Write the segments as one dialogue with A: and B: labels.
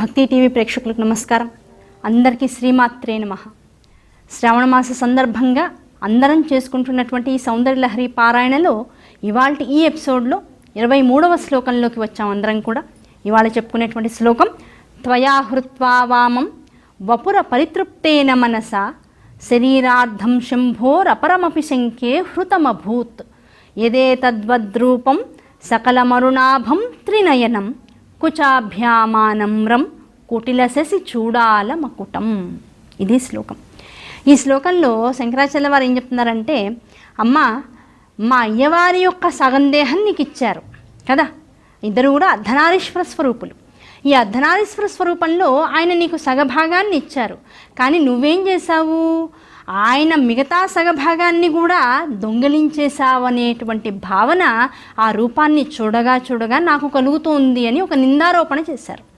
A: భక్తి టీవీ ప్రేక్షకులకు నమస్కారం. అందరికీ శ్రీమాత్రే నమ. శ్రావణ మాస సందర్భంగా అందరం చేసుకుంటున్నటువంటి ఈ సౌందర్యలహరి పారాయణలో ఇవాళ ఈ ఎపిసోడ్లో ఇరవై మూడవ శ్లోకంలోకి వచ్చాం అందరం కూడా. ఇవాళ చెప్పుకునేటువంటి శ్లోకం త్వయా హృత్వా వామం వపుర పరితృప్తేన మనస శరీరార్థం శంభోరపరమపి శంకే హృతమభూత్. యదే తద్వద్రూపం సకలమరుణాభం త్రినయనం కుచాభ్యామానమ్రం కుటిలశసి చూడాల మకుటం ఇది శ్లోకం. ఈ శ్లోకంలో శంకరాచార్య వారు ఏం చెప్తున్నారంటే అమ్మ మా అయ్యవారి యొక్క సగం దేహం నీకు ఇచ్చారు కదా? ఇద్దరు కూడా అర్ధనారీశ్వర స్వరూపులు. ఈ అర్ధనారీశ్వర స్వరూపంలో ఆయన నీకు సగభాగాన్ని ఇచ్చారు. కానీ నువ్వేం చేశావు? ఆయన మిగతా సగభాగాన్ని కూడా దొంగలించేశావనేటువంటి భావన ఆ రూపాన్ని చూడగా చూడగా నాకు కలుగుతోంది అని ఒక నిందారోపణ చేశారు.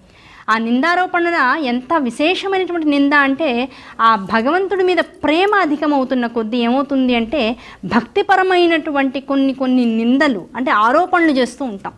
A: ఆ నిందారోపణ ఎంత విశేషమైనటువంటి నింద అంటే ఆ భగవంతుడి మీద ప్రేమ అధికమవుతున్న కొద్దీ ఏమవుతుంది అంటే భక్తిపరమైనటువంటి కొన్ని కొన్ని నిందలు అంటే ఆరోపణలు చేస్తూ ఉంటాం.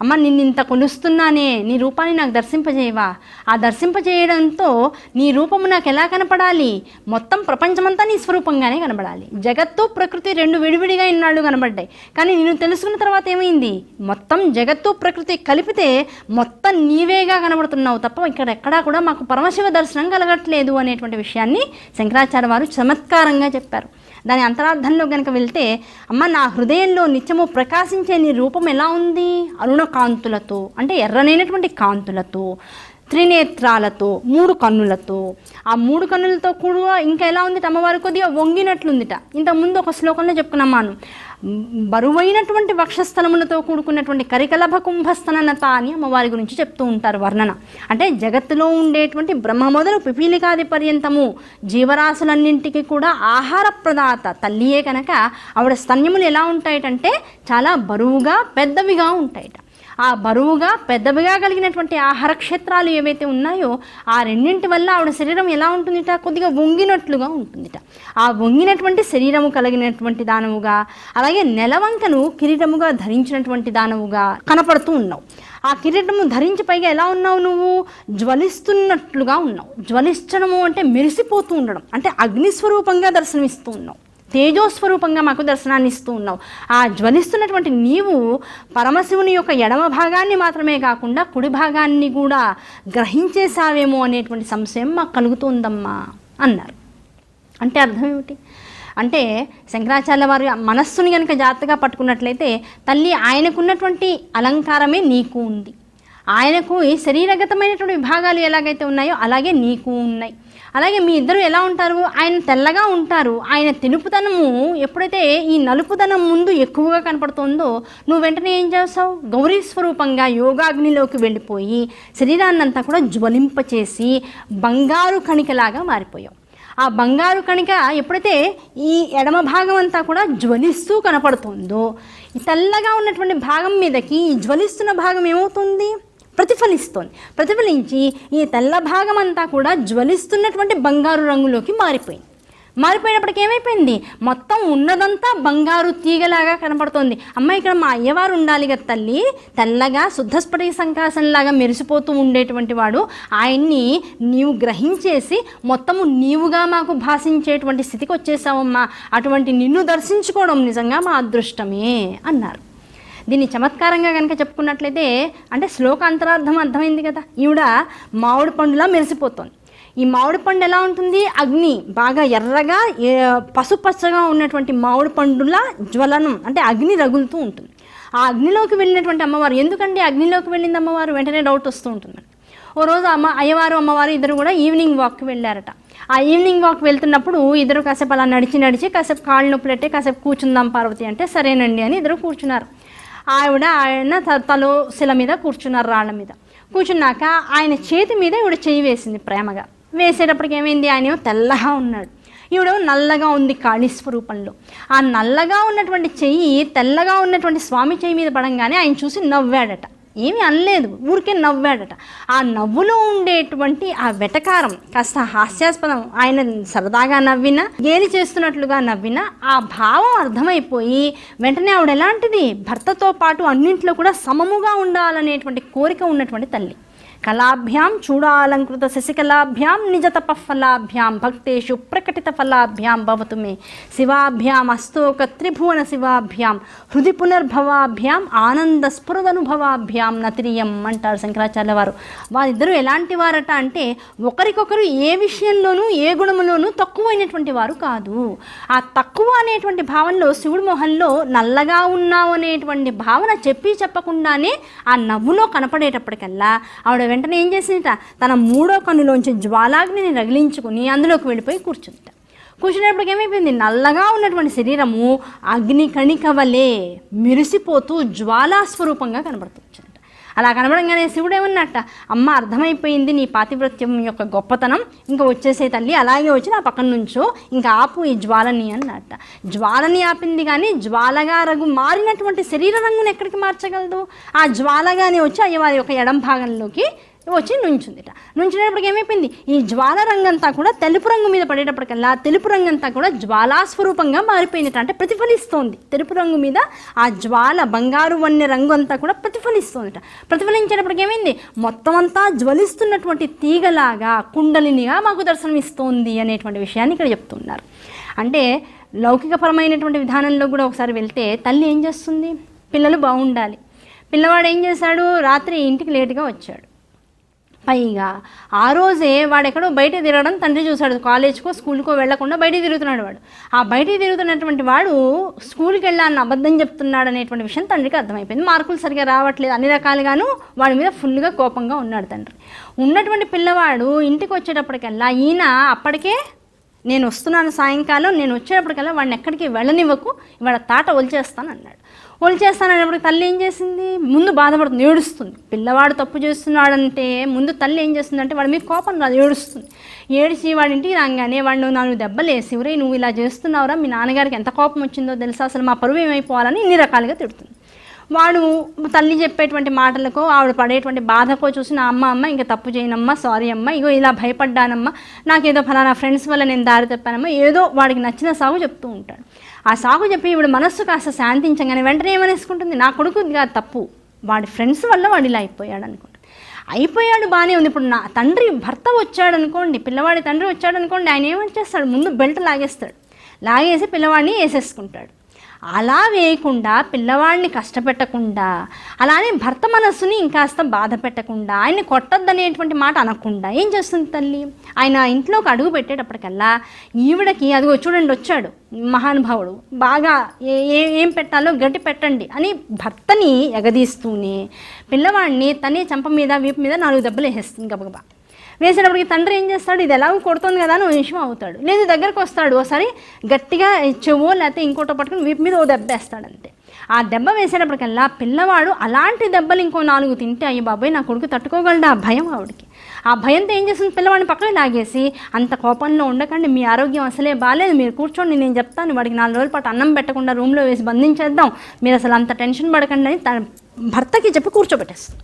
A: అమ్మ నిన్ను ఇంత కొలుస్తున్నానే నీ రూపాన్ని నాకు దర్శింపజేయవా? ఆ దర్శింపజేయడంతో నీ రూపము నాకు ఎలా కనపడాలి మొత్తం ప్రపంచమంతా నీ స్వరూపంగానే కనబడాలి. జగత్తు ప్రకృతి రెండు విడివిడిగా ఇన్నాళ్ళు కనబడ్డాయి. కానీ నేను తెలుసుకున్న తర్వాత ఏమైంది? మొత్తం జగత్తు ప్రకృతి కలిపితే మొత్తం నీవేగా కనబడుతున్నావు తప్ప ఇక్కడ ఎక్కడా కూడా మాకు పరమశివ దర్శనం కలగట్లేదు అనేటువంటి విషయాన్ని శంకరాచార్య వారు చమత్కారంగా చెప్పారు. దాని అంతరార్థంలో కనుక వెళ్తే అమ్మ నా హృదయంలో నిత్యము ప్రకాశించే నీ రూపం ఎలా ఉంది? అరుణ కాంతులతో అంటే ఎర్రనైనటువంటి కాంతులతో త్రినేత్రాలతో మూడు కన్నులతో. ఆ మూడు కన్నులతో కూడా ఇంకా ఎలా ఉంది? అమ్మవారి కొద్దిగా వంగినట్లుందిట. ఇంతకుముందు ఒక శ్లోకంలో చెప్పుకున్నామాను. బరువైనటువంటి వక్షస్థలములతో కూడుకున్నటువంటి కరికలభ కుంభస్థనత అని అమ్మవారి గురించి చెప్తూ ఉంటారు వర్ణన. అంటే జగత్తులో ఉండేటువంటి బ్రహ్మ మొదలు పిపీలికాది పర్యంతము జీవరాశులన్నింటికి కూడా ఆహార ప్రదాత తల్లియే కనుక ఆవిడ స్తన్యములు ఎలా ఉంటాయటంటే చాలా బరువుగా పెద్దవిగా ఉంటాయట. ఆ బరువుగా పెద్దవిగా కలిగినటువంటి ఆహార క్షేత్రాలు ఏవైతే ఉన్నాయో ఆ రెండింటి వల్ల ఆవిడ శరీరం ఎలా ఉంటుందిట? కొద్దిగా వంగినట్లుగా ఉంటుందిట. ఆ వంగినటువంటి శరీరము కలిగినటువంటి దానవుగా అలాగే నెలవంకను కిరీటముగా ధరించినటువంటి దానవుగా కనపడుతూ ఉన్నావు. ఆ కిరీటము ధరించి పైగా ఎలా ఉన్నావు నువ్వు? జ్వలిస్తున్నట్లుగా ఉన్నావు. జ్వలించడము అంటే మెరిసిపోతూ ఉండడం అంటే అగ్నిస్వరూపంగా దర్శనమిస్తూ ఉన్నావు. తేజోస్వరూపంగా మాకు దర్శనాన్ని ఇస్తూ ఉన్నావు ఆ జ్వలిస్తున్నటువంటి నీవు పరమశివుని యొక్క ఎడమ భాగాన్ని మాత్రమే కాకుండా కుడి భాగాన్ని కూడా గ్రహించేశావేమో అనేటువంటి సంశయం మాకు కలుగుతుందమ్మా అన్నారు. అంటే అర్థం ఏమిటి? అంటే శంకరాచార్య వారి మనస్సుని కనుక జాగ్రత్తగా పట్టుకున్నట్లయితే తల్లి ఆయనకున్నటువంటి అలంకారమే నీకు ఉంది. ఆయనకు ఈ శరీరగతమైనటువంటి విభాగాలు ఎలాగైతే ఉన్నాయో అలాగే నీకు ఉన్నాయి. అలాగే మీ ఇద్దరు ఎలా ఉంటారు? ఆయన తెల్లగా ఉంటారు. ఆయన తెలుపుతనము ఎప్పుడైతే ఈ నలుపుదనం ముందు ఎక్కువగా కనపడుతుందో నువ్వు వెంటనే ఏం చేస్తావు? గౌరీ స్వరూపంగా యోగాగ్నిలోకి వెళ్ళిపోయి శరీరాన్నంతా కూడా జ్వలింపచేసి బంగారు కణికలాగా మారిపోయావు. ఆ బంగారు కణిక ఎప్పుడైతే ఈ ఎడమ భాగం అంతా కూడా జ్వలిస్తూ కనపడుతుందో తెల్లగా ఉన్నటువంటి భాగం మీదకి ఈ జ్వలిస్తున్న భాగం ఏమవుతుంది? ప్రతిఫలిస్తోంది. ప్రతిఫలించి ఈ తెల్ల భాగం అంతా కూడా జ్వలిస్తున్నటువంటి బంగారు రంగులోకి మారిపోయింది. మారిపోయినప్పటికి ఏమైపోయింది? మొత్తం ఉన్నదంతా బంగారు తీగలాగా కనపడుతోంది అమ్మ ఇక్కడ మా అయ్యవారు ఉండాలి కదా తల్లి. తెల్లగా శుద్ధస్ఫటి సంకాసంలాగా మెరిసిపోతూ ఉండేటువంటి వాడు. ఆయన్ని నీవు గ్రహించేసి మొత్తము నీవుగా మాకు భాషించేటువంటి స్థితికి వచ్చేసావమ్మా అటువంటి నిన్ను దర్శించుకోవడం నిజంగా మా అదృష్టమే అన్నారు. దీన్ని చమత్కారంగా కనుక చెప్పుకున్నట్లయితే అంటే శ్లోకాంతరార్థం అర్థమైంది కదా. ఈవిడ మామిడి పండులా మెరిసిపోతుంది. ఈ మామిడి పండు ఎలా ఉంటుంది? అగ్ని బాగా ఎర్రగా పసుపచ్చగా ఉన్నటువంటి మామిడి పండుల జ్వలనం అంటే అగ్ని రగులుతూ ఉంటుంది. ఆ అగ్నిలోకి వెళ్ళినటువంటి అమ్మవారు ఎందుకంటే అగ్నిలోకి వెళ్ళింది అమ్మవారు? వెంటనే డౌట్ వస్తూ ఉంటుంది. ఓ రోజు అమ్మ అయ్యవారు అమ్మవారు ఇద్దరు కూడా ఈవినింగ్ వాక్కి వెళ్ళారట. ఆ ఈవినింగ్ వాక్ వెళ్తున్నప్పుడు ఇద్దరు కాసేపు అలా నడిచి నడిచి కాసేపు కాళ్ళు నొప్పులు పెట్టే కాసేపు కూర్చుందాం పార్వతి అంటే సరేనండి అని ఇద్దరు కూర్చున్నారు. ఆవిడ ఆయన త- తలో శిల మీద కూర్చున్నారు రాళ్ళ మీద. కూర్చున్నాక ఆయన చేతి మీద ఈవిడ చేయి వేసింది ప్రేమగా. వేసేటప్పటికి ఏమైంది? ఆయన తెల్లగా ఉన్నాడు. ఈవిడ నల్లగా ఉంది కాళీ స్వరూపంలో. ఆ నల్లగా ఉన్నటువంటి చెయ్యి తెల్లగా ఉన్నటువంటి స్వామి చెయ్యి మీద పడంగానే ఆయన చూసి నవ్వాడట. ఏమీ అనలేదు. ఊరికే నవ్వాడట. ఆ నవ్వులో ఉండేటువంటి ఆ వెటకారం కాస్త హాస్యాస్పదం. ఆయన సరదాగా నవ్వినా గేలి చేస్తున్నట్లుగా నవ్వినా ఆ భావం అర్థమైపోయి వెంటనే ఆవిడ ఎలాంటిది? భర్తతో పాటు అన్నింట్లో కూడా సమముగా ఉండాలనేటువంటి కోరిక ఉన్నటువంటి తల్లి. కళాభ్యాం చూడాలంకృత శశికళాభ్యాం నిజ తపఫలాభ్యాం భక్తేషు ప్రకటిత ఫలాభ్యాం భవతు మే శివాభ్యాం అస్తోక త్రిభువన శివాభ్యాం హృది పునర్భవాభ్యాం ఆనంద స్ఫురదనుభవాభ్యాం నతిరియం అంటారు శంకరాచార్య వారు. వారిద్దరూ ఎలాంటి వారట అంటే ఒకరికొకరు ఏ విషయంలోనూ ఏ గుణములోనూ తక్కువైనటువంటి వారు కాదు. ఆ తక్కువ అనేటువంటి భావనలో శివుడి మొహంలో నల్లగా ఉన్నావు అనేటువంటి భావన చెప్పి చెప్పకుండానే ఆ నవ్వులో కనపడేటప్పటికల్లా ఆవిడ వెంటనే ఏం చేసిందట? తన మూడో కన్నులోంచి జ్వాలాగ్నిని రగిలించుకుని అందులోకి వెళ్ళిపోయి కూర్చుంది కూర్చునేప్పటికి ఏమైపోయింది? నల్లగా ఉన్నటువంటి శరీరము అగ్ని కణిక వలె మెరిసిపోతూ జ్వాలాస్వరూపంగా కనబడుతుంది అలా కనబడంగానే శివుడు ఏమన్నట్ట అమ్మ అర్థమైపోయింది నీ పాతివ్రత్యం యొక్క గొప్పతనం. ఇంకా వచ్చేసే తల్లి అలాగే వచ్చి నా పక్కన నుంచో. ఇంకా ఆపు ఈ జ్వాలని అన్నట్ట. జ్వాలని ఆపింది కానీ జ్వాలగా రగు మారినటువంటి శరీర రంగును ఎక్కడికి మార్చగలదు? ఆ జ్వాలగానే వచ్చి అయ్యవారి యొక్క ఎడం భాగంలోకి వచ్చి నుంచుందిట. నుంచినప్పటికి ఏమైపోయింది? ఈ జ్వాల రంగంతా కూడా తెలుపు రంగు మీద పడేటప్పటికల్లా తెలుపు రంగంతా కూడా జ్వాలాస్వరూపంగా మారిపోయిందిట. అంటే ప్రతిఫలిస్తోంది. తెలుపు రంగు మీద ఆ జ్వాల బంగారు వన్నె రంగు అంతా కూడా ప్రతిఫలిస్తోందిట. ప్రతిఫలించేటప్పటికి ఏమైంది? మొత్తం అంతా జ్వలిస్తున్నటువంటి తీగలాగా కుండలినిగా మాకు దర్శనమిస్తోంది అనేటువంటి విషయాన్ని ఇక్కడ చెప్తున్నారు. అంటే లౌకికపరమైనటువంటి విధానంలో కూడా ఒకసారి వెళ్తే తల్లి ఏం చేస్తుంది? పిల్లలు బాగుండాలి. పిల్లవాడు ఏం చేశాడు? రాత్రి ఇంటికి లేటుగా వచ్చాడు. పైగా ఆ రోజే వాడు ఎక్కడో బయట తిరగడం తండ్రి చూశాడు. కాలేజ్కో స్కూల్కో వెళ్ళకుండా బయట తిరుగుతున్నాడు వాడు. ఆ బయట తిరుగుతున్నటువంటి వాడు స్కూల్కి వెళ్ళాలని అబద్ధం చెప్తున్నాడు అనేటువంటి విషయం తండ్రికి అర్థమైపోయింది. మార్కులు సరిగా రావట్లేదు. అన్ని రకాలుగాను వాడి మీద ఫుల్గా కోపంగా ఉన్నాడు తండ్రి. ఉన్నటువంటి పిల్లవాడు ఇంటికి వచ్చేటప్పటికల్లా ఈయన అప్పటికే నేను వస్తున్నాను సాయంకాలం నేను వచ్చేటప్పటికల్లా వాడిని ఎక్కడికి వెళ్ళనివ్వకు ఇవాళ తాట ఒలిచేస్తాను అన్నాడు ఒలిచేస్తాను అన్నప్పుడు తల్లి ఏం చేసింది? ముందు బాధపడుతుంది ఏడుస్తుంది. పిల్లవాడు తప్పు చేస్తున్నాడంటే ముందు తల్లి ఏం చేస్తుందంటే వాడి మీద కోపం రాదు ఏడుస్తుంది. ఏడిచి వాడి ఇంటికి రాగానే వాడు నాలుగు దెబ్బలేసి ఉరే నువ్వు ఇలా చేస్తున్నావురా మీ నాన్నగారికి ఎంత కోపం వచ్చిందో తెలుసా? అసలు మా పరువు ఏమైపోవాలని ఇన్ని రకాలుగా తిడుతుంది. వాడు తల్లి చెప్పేటువంటి మాటలకు ఆవిడ పడేటువంటి బాధకో చూసి నా అమ్మ అమ్మ ఇంకా తప్పు చేయనమ్మా సారీ అమ్మ ఇగో ఇలా భయపడ్డానమ్మా నాకేదో ఫలానా ఫ్రెండ్స్ వల్ల నేను దారి తప్పానమ్మా ఏదో వాడికి నచ్చిన సాగు చెప్తూ ఉంటాడు. ఆ సాగు చెప్పి ఇవిడ మనస్సు కాస్త శాంతించగానే వెంటనే ఏమనేసుకుంటుంది నా కొడుకు ఇది కాదు తప్పు వాడి ఫ్రెండ్స్ వల్ల వాడు ఇలా అయిపోయాడు అనుకుంటుంది అయిపోయాడు బాగానే ఉంది ఇప్పుడు నా తండ్రి భర్త వచ్చాడు అనుకోండి పిల్లవాడి తండ్రి వచ్చాడు అనుకోండి ఆయన ఏమని చేస్తాడు ముందు బెల్ట్ లాగేస్తాడు. లాగేసి పిల్లవాడిని వేసేసుకుంటాడు. అలా వేయకుండా పిల్లవాడిని కష్టపెట్టకుండా అలానే భర్త మనస్సుని ఇంకాస్త బాధ పెట్టకుండా ఆయన్ని కొట్టద్దనేటువంటి మాట అనకుండా ఏం చేస్తుంది తల్లి? ఆయన ఇంట్లోకి అడుగు పెట్టేటప్పటికల్లా ఈవిడకి అదిగో చూడండి వచ్చాడు మహానుభావుడు బాగా ఏ ఏ- ఏం పెట్టాలో గట్టి పెట్టండి అని భర్తని ఎగదీస్తూనే పిల్లవాడిని తనే చంప మీద వీపు మీద నాలుగు దెబ్బలు వేసేస్తుంది గబగబా. వేసేటప్పటికి తండ్రి ఏం చేస్తాడు? ఇది ఎలాగో కొడుతుంది కదా అని నిమిషం అవుతాడు. లేదు దగ్గరకు వస్తాడు. ఒకసారి గట్టిగా చెవో లేకపోతే ఇంకోటో పట్టుకుని వీపు మీద ఓ దెబ్బ వేస్తాడు అంతే ఆ దెబ్బ వేసేటప్పటికల్లా పిల్లవాడు అలాంటి దెబ్బలు ఇంకో నాలుగు తింటే అయ్యి బాబాయ్ నా కొడుకు తట్టుకోగలడు? ఆ భయం ఆవిడకి. ఆ భయంతో ఏం చేస్తుంది? పిల్లవాడిని పక్కన లాగేసి అంత కోపంలో ఉండకండి మీ ఆరోగ్యం అసలే బాగాలేదు మీరు కూర్చోండి నేను చెప్తాను వాడికి నాలుగు రోజుల పాటు అన్నం పెట్టకుండా రూమ్లో వేసి బంధించేద్దాం మీరు అసలు అంత టెన్షన్ పడకండి అని భర్తకి చెప్పి కూర్చోబెట్టేస్తుంది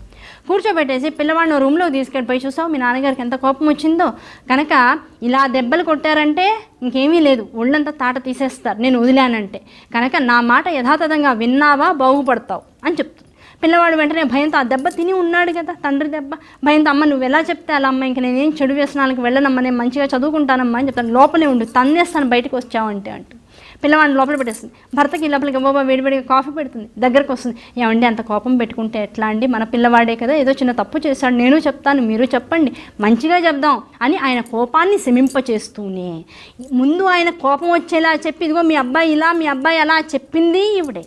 A: కూర్చోబెట్టేసి పిల్లవాడిని రూమ్లో తీసుకెళ్ళిపోయి చూసావు మీ నాన్నగారికి ఎంత కోపం వచ్చిందో. కనుక ఇలా దెబ్బలు కొట్టారంటే ఇంకేమీ లేదు ఒళ్ళంతా తాట తీసేస్తారు నేను వదిలానంటే. కనుక నా మాట యథాతథంగా విన్నావా బాగుపడతావు అని చెప్తుంది. పిల్లవాడు వెంటనే భయంతో ఆ దెబ్బ తిని ఉన్నాడు కదా తండ్రి దెబ్బ. భయంతో అమ్మ నువ్వు ఎలా చెప్తే అలా అమ్మ ఇంక నేనేం చెడు వ్యసనాలకు వెళ్ళనమ్మా నేను మంచిగా చదువుకుంటానమ్మా అని చెప్తాను. లోపలే ఉండు తన్నేస్తాను బయటకు వచ్చావంటే అంటూ. పిల్లవాడిని లోపల పెట్టేస్తుంది. భర్తకి లోపలికి బాబా వేడివేడిగా కాఫీ పెడుతుంది. దగ్గరకు వస్తుంది. ఏమండి అంత కోపం పెట్టుకుంటే ఎట్లా అండి? మన పిల్లవాడే కదా ఏదో చిన్న తప్పు చేశాడు నేను చెప్తాను మీరు చెప్పండి మంచిగా చెప్దాం అని ఆయన కోపాన్ని శమింపచేస్తూనే ముందు ఆయన కోపం వచ్చేలా చెప్పి ఇదిగో మీ అబ్బాయి ఇలా మీ అబ్బాయి అలా చెప్పింది ఇవిడే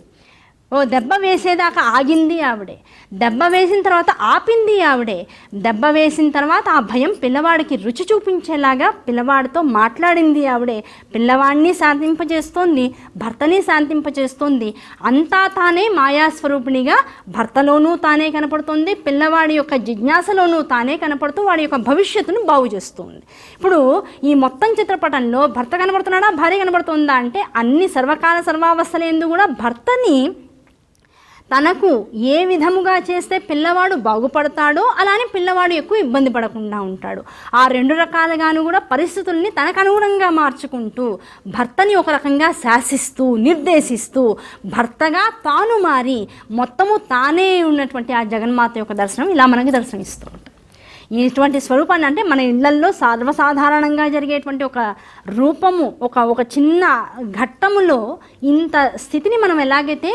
A: ఓ దెబ్బ వేసేదాకా ఆగింది ఆవిడే. దెబ్బ వేసిన తర్వాత ఆపింది ఆవిడే. దెబ్బ వేసిన తర్వాత ఆ భయం పిల్లవాడికి రుచి చూపించేలాగా పిల్లవాడితో మాట్లాడింది ఆవిడే. పిల్లవాడిని శాంతింపజేస్తోంది భర్తని శాంతింపజేస్తోంది. అంతా తానే మాయాస్వరూపిణిగా భర్తలోనూ తానే కనపడుతుంది పిల్లవాడి యొక్క జిజ్ఞాసలోనూ తానే కనపడుతూ వాడి యొక్క భవిష్యత్తును బాగు చేస్తుంది. ఇప్పుడు ఈ మొత్తం చిత్రపటంలో భర్త కనబడుతున్నాడా భార్య కనబడుతుందా అంటే అన్ని సర్వకాల సర్వావస్థలందు కూడా భర్తని తనకు ఏ విధముగా చేస్తే పిల్లవాడు బాగుపడతాడో అలానే పిల్లవాడు ఎక్కువ ఇబ్బంది పడకుండా ఉంటాడు. ఆ రెండు రకాలుగాను కూడా పరిస్థితుల్ని తనకు అనుగుణంగా మార్చుకుంటూ భర్తని ఒక రకంగా శాసిస్తూ నిర్దేశిస్తూ భర్తగా తాను మారి మొత్తము తానే ఉన్నటువంటి ఆ జగన్మాత యొక్క దర్శనం ఇలా మనకి దర్శనమిస్తూ ఉంటుంది ఇటువంటి స్వరూపాన్ని అంటే మన ఇళ్ళల్లో సర్వసాధారణంగా జరిగేటువంటి ఒక రూపము ఒక ఒక చిన్న ఘట్టములో ఇంత స్థితిని మనం ఎలాగైతే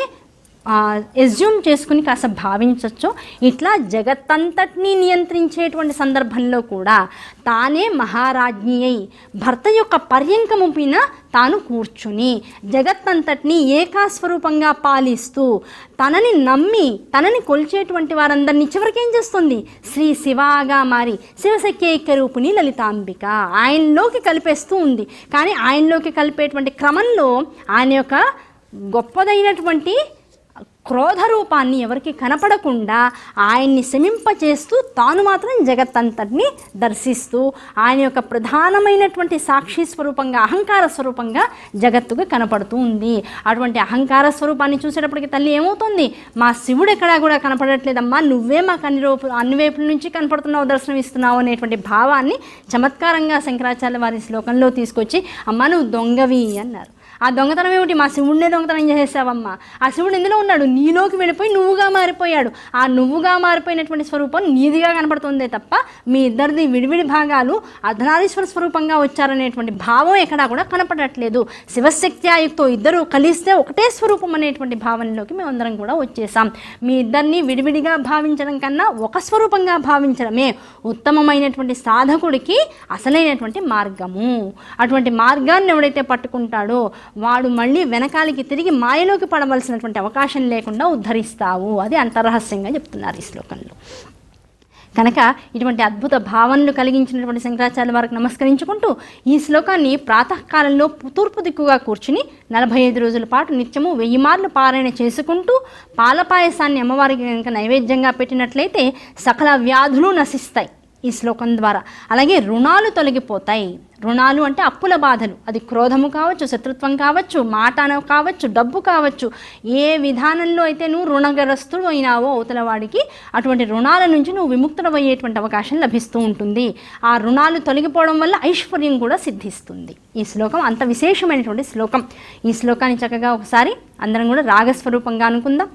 A: ఎజ్యూమ్ చేసుకుని కాస్త భావించవచ్చు ఇట్లా జగత్తంతటినీ నియంత్రించేటువంటి సందర్భంలో కూడా తానే మహారాజ్ఞి అయి భర్త యొక్క పర్యంకము పైన తాను కూర్చుని జగత్తంతటినీ ఏకాస్వరూపంగా పాలిస్తూ తనని నమ్మి తనని కొలిచేటువంటి వారందరినీ చివరికి ఏం చేస్తుంది? శ్రీ శివాగా మారి శివశక్యైక్య రూపుని లలితాంబిక ఆయనలోకి కలిపేస్తూ ఉంది. కానీ ఆయనలోకి కలిపేటువంటి క్రమంలో ఆయన యొక్క గొప్పదైనటువంటి క్రోధ రూపాన్ని ఎవరికి కనపడకుండా ఆయన్ని శమింపచేస్తూ తాను మాత్రం జగత్తంతటిని దర్శిస్తూ ఆయన యొక్క ప్రధానమైనటువంటి సాక్షి స్వరూపంగా అహంకార స్వరూపంగా జగత్తుగా కనపడుతూ ఉంది. అటువంటి అహంకార స్వరూపాన్ని చూసేటప్పటికి తల్లి ఏమవుతుంది? మా శివుడు ఎక్కడా కూడా కనపడట్లేదమ్మా నువ్వే మాకు అన్ని రూపు అన్ని వైపుల నుంచి కనపడుతున్నావు దర్శనం ఇస్తున్నావు అనేటువంటి భావాన్ని చమత్కారంగా శంకరాచార్య వారి శ్లోకంలో తీసుకొచ్చి అమ్మ నువ్వు దొంగవి అన్నారు. ఆ దొంగతనం ఏమిటి? మా శివుడినే దొంగతనం చేసేసావమ్మా. ఆ శివుడు ఎందులో ఉన్నాడు. నీలోకి వెళ్ళిపోయి నువ్వుగా మారిపోయాడు. ఆ నువ్వుగా మారిపోయినటువంటి స్వరూపం నీదిగా కనపడుతుందే తప్ప మీ ఇద్దరిది విడివిడి భాగాలు అర్ధనారీశ్వర స్వరూపంగా వచ్చారనేటువంటి భావం ఎక్కడా కూడా కనపడట్లేదు. శివశక్త్యాయుక్తో ఇద్దరు కలిస్తే ఒకటే స్వరూపం అనేటువంటి భావనలోకి మేమందరం కూడా వచ్చేసాం. మీ ఇద్దరిని విడివిడిగా భావించడం కన్నా ఒక స్వరూపంగా భావించడమే ఉత్తమమైనటువంటి సాధకుడికి అసలైనటువంటి మార్గము. అటువంటి మార్గాన్ని ఎవడైతే పట్టుకుంటాడో వాడు మళ్ళీ వెనకాలకి తిరిగి మాయలోకి పడవలసినటువంటి అవకాశం లేకుండా ఉద్ధరిస్తావు. అది అంతరహస్యంగా చెప్తున్నారు ఈ శ్లోకంలో. కనుక ఇటువంటి అద్భుత భావనలు కలిగించినటువంటి శంకరాచార్య వారికి నమస్కరించుకుంటూ ఈ శ్లోకాన్ని ప్రాతకాలంలో తూర్పు దిక్కుగా కూర్చుని నలభై ఐదు రోజుల పాటు నిత్యము వెయ్యి మార్లు పారాయణ చేసుకుంటూ పాలపాయసాన్ని అమ్మవారికి కనుక నైవేద్యంగా పెట్టినట్లయితే సకల వ్యాధులు నశిస్తాయి ఈ శ్లోకం ద్వారా. అలాగే రుణాలు తొలగిపోతాయి. రుణాలు అంటే అప్పుల బాధలు అది క్రోధము కావచ్చు శత్రుత్వం కావచ్చు మాట కావచ్చు డబ్బు కావచ్చు ఏ విధానంలో అయితే నువ్వు రుణగ్రస్తుడు అయినావో అవతల వాడికి అటువంటి రుణాల నుంచి నువ్వు విముక్తుడయ్యేటువంటి అవకాశం లభిస్తూ ఉంటుంది ఆ రుణాలు తొలగిపోవడం వల్ల ఐశ్వర్యం కూడా సిద్ధిస్తుంది ఈ శ్లోకం అంత విశేషమైనటువంటి శ్లోకం ఈ శ్లోకాన్ని చక్కగా ఒకసారి అందరం కూడా రాగస్వరూపంగా అనుకుందాం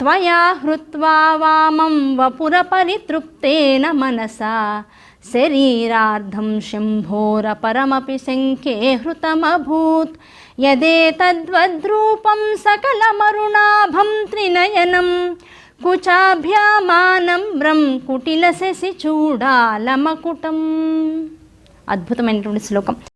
A: त्वया हृत्वा वामं वपुरपरितृप्तेन मनसा शरीरार्धं शम्भोरपरमपि शङ्खे हृतमभूत् यदेतद्वद्रूपं सकलमरुणाभं त्रिनयनं కుచాభ్యామానమ్రం కుటిలశశి చూడాలమకుటం అద్భుతమైనటువంటి శ్లోకం